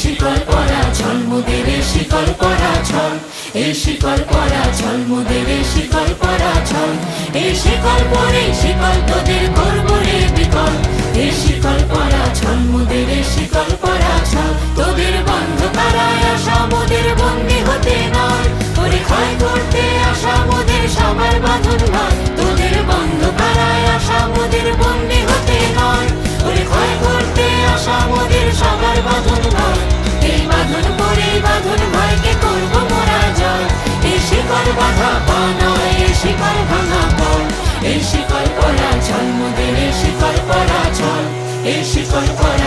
শিকল পরা ছল মোদের শিকল পরা ছল এই শিকল পরা ছল মোদের শিকল পরা ছল এই শিকল পরে শিকল তোদের করব রে বিকল, এই শিকল পরা ছল মোদের শিকল পরা ছল তোদের বন্ধ কারায় আসা, মোদের বন্দি হতে নয় ওরে ক্ষয় করতে আসা, মোদের সবার বাঁধন নয়, তোদের বন্ধ কারায় আসা, মোদের বন্দি হতে নয় ওরে ক্ষয় করতে আসা, মোদের সবার বাঁধন শিকল বাধা নয় এই শিকল ভাঙা পর এই শিকল পরা মোদের এই শিকল পরা ছল এই শিকল পরা